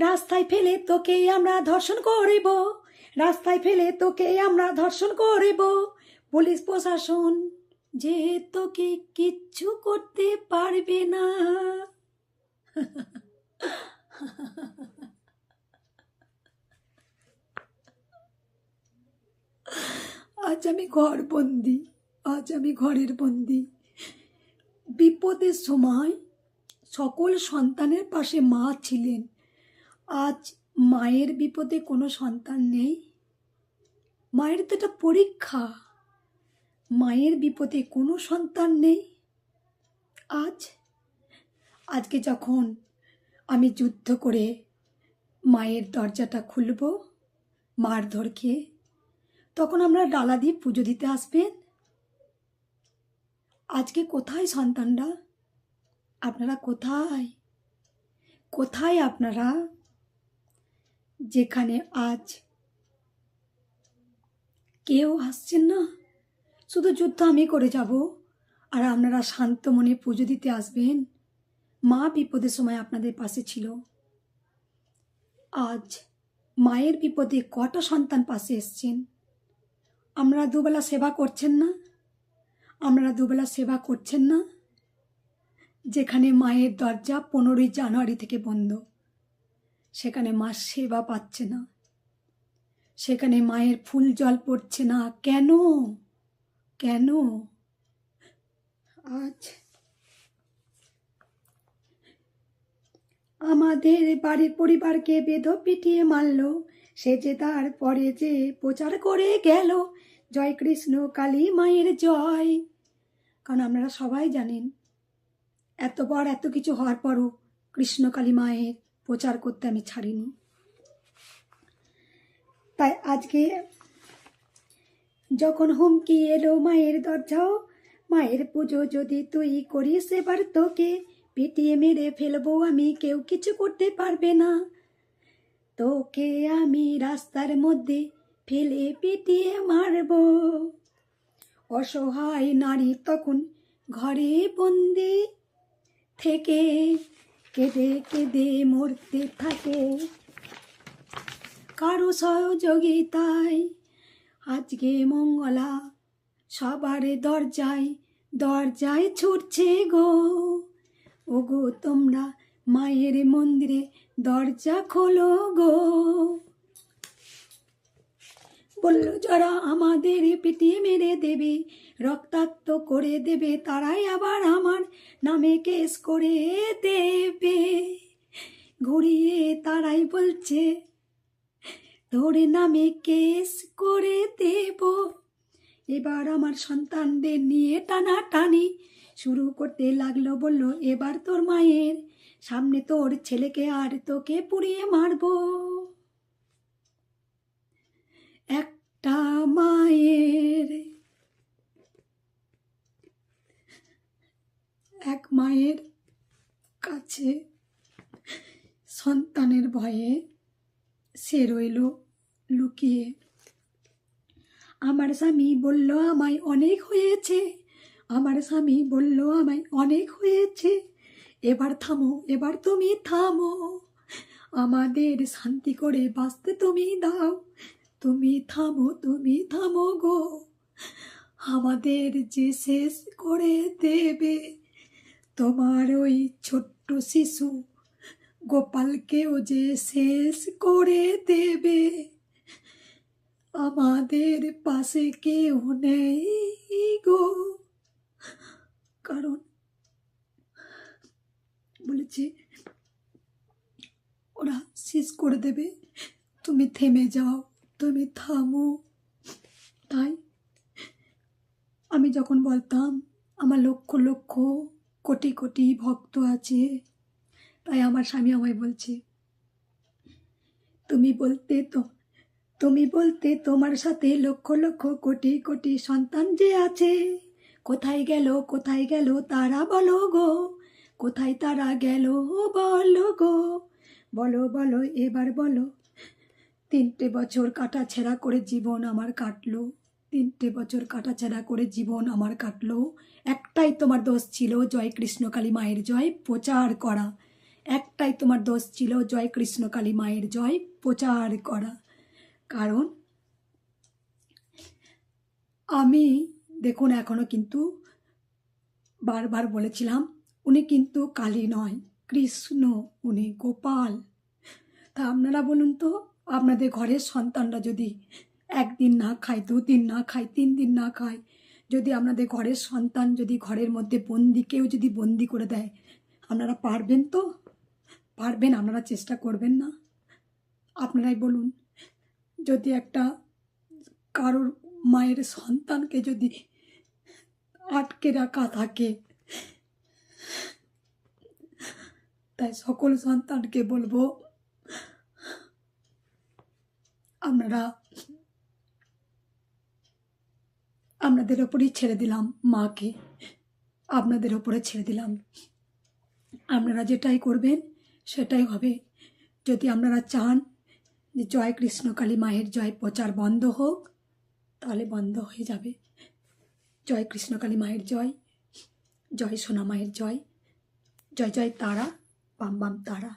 রাস্তায় ফেলে তোকে আমরা ধর্ষণ করিব। রাস্তায় ফেলে তোকে আমরা ধর্ষণ করিব। পুলিশ প্রশাসন যে তোকে কিচ্ছু করতে পারবে না। আজ আমি ঘর বন্দি, আজ আমি ঘরের বন্দি। বিপদের সময় সকল সন্তানের পাশে মা ছিলেন। আজ মায়ের বিপদে কোনো সন্তান নেই? মায়ের তো একটা পরীক্ষা। মায়ের বিপদে কোনো সন্তান নেই? আজ, আজকে যখন আমি যুদ্ধ করে মায়ের দরজাটা খুলব মার ধর খেয়ে, তখন আমরা ডালা দিয়ে পুজো দিতে আসবেন? আজকে কোথায় সন্তানরা? আপনারা কোথায়? কোথায় আপনারা? যেখানে আজ কেউ আসছেন না। শুধু যুদ্ধ আমি করে যাব, আর আপনারা শান্ত মনে পুজো দিতে আসবেন। মা বিপদের সময় আপনাদের পাশে ছিল। আজ মায়ের বিপদে কটা সন্তান পাশে এসছেন? আমরা দুবেলা সেবা করছেন না? আমরা দুবেলা সেবা করছেন না? যেখানে মায়ের দরজা পনেরোই জানুয়ারি থেকে বন্ধ। সেখানে মা সেবা পাচ্ছে না। সেখানে মায়ের ফুল জল পড়ছে না। কেন? কেন? আজ আমাদের বাড়ির পরিবারকে বেদ পিটিয়ে মারল। সে যে তার পরে যে প্রচার করে গেল। জয় কৃষ্ণ, কালী মায়ের জয়। কারণ আপনারা সবাই জানেন এতবার এত কিছু হওয়ার পরও কৃষ্ণ, কালী মায়ের প্রচার করতে আমি ছাড়িনি। তাই আজকে যখন হুমকি এলো মায়ের দরজাও, মায়ের পুজো যদি তুই করিস এবার তোকে পিটিয়ে মেরে ফেলব আমি, কেউ কিছু করতে পারবে না। তোকে আমি রাস্তার মধ্যে ফেলে পিটিয়ে মারবো। অসহায় নারী তখন ঘরে বন্দি থেকে কেঁদে কেঁদে মরতে থাকে। কারও সহযোগিতায় আজকে মঙ্গলা সবার দরজায় দরজায় ছুটছে গো। ওগো, তোমরা মায়ের মন্দিরে দরজা খোলো গো। বলল, যারা আমাদের পিটিয়ে মেরে দেবে, রক্তাক্ত করে দেবে, তারাই আবার আমার নামে কেস করে দেবে। ঘুরিয়ে তারাই বলছে, তোর নামে কেস করে দেব। এবার আমার সন্তানদের নিয়ে টানা টানি শুরু করতে লাগল, বলল, এবার তোর মায়ের সামনে তোর ছেলেকে আর তোকে পুড়িয়ে মারবো। একটা মায়ের, এক মায়ের কাছে সন্তানের ভয়ে সে রইল লুকিয়ে। আমার স্বামী বলল, আমায় অনেক হয়েছে। আমার স্বামী বলল, আমায় অনেক হয়েছে। এবার থামো, এবার তুমি থামো। আমাদের শান্তি করে বাঁচতে তুমি দাও। তুমি থামো তুমি থামো গো। আমাদের যে শেষ করে দেবে তোমার ওই ছোট্ট শিশু, গোপালকেও যে শেষ করে দেবে। আমাদের পাশে কেউ নেই গো। কারণ বলেছে, ওরা শেষ করে দেবে। তুমি থেমে যাও। তুমি থামো। তাই আমি যখন বলতাম, আমার লক্ষ লক্ষ, কোটি কোটি ভক্ত আছে, তাই আমার স্বামী আমায় বলছে, তুমি বলতে তো, তুমি বলতে তোমার সাথে লক্ষ লক্ষ, কোটি কোটি সন্তান যে আছে, কোথায় গেল কোথায় গেল তারা বলো গো, কোথায় তারা গেল বলো গো, বলো বলো, এবার বলো তিনটে বছর কাটা ছেঁড়া করে জীবন আমার কাটলো। তিনটে বছর কাটা ছেঁড়া করে জীবন আমার কাটলো। একটাই তোমার দোষ ছিল জয় কৃষ্ণকালী মায়ের জয়, প্রচার করা। একটাই তোমার দোষ ছিল জয় কৃষ্ণ কালী মায়ের জয়, প্রচার করা। কারণ আমি, দেখুন, এখনও কিন্তু বারবার বলেছিলাম, উনি কিন্তু কালী নয়, কৃষ্ণ, উনি গোপাল। তা আপনারা বলুন তো আপনাদের ঘরের সন্তানরা যদি একদিন না খায়, দুদিন না খায় তিন দিন না খায়, যদি আপনাদের ঘরের সন্তান যদি ঘরের মধ্যে বন্দি, কেউ যদি বন্দি করে দেয়, আপনারা পারবেন তো? পারবেন, আপনারা চেষ্টা করবেন না? আপনারাই বলুন, যদি একটা কারোর মায়ের সন্তানকে যদি আটকে রাখা থাকে, তাই সকল সন্তানকে বলব আপনারা আপনাদের ওপরেই ছেড়ে দিলাম মাকে। আপনাদের ওপরে ছেড়ে দিলাম। আপনারা যেটাই করবেন, সেটাই হবে। যদি আপনারা চান যে জয় কৃষ্ণকালী মায়ের জয় প্রচার বন্ধ হোক, তাহলে বন্ধ হয়ে যাবে। জয় কৃষ্ণকালী মায়ের জয় জয় সোনা মায়ের জয় জয় জয় তারা, বাম বাম তারা।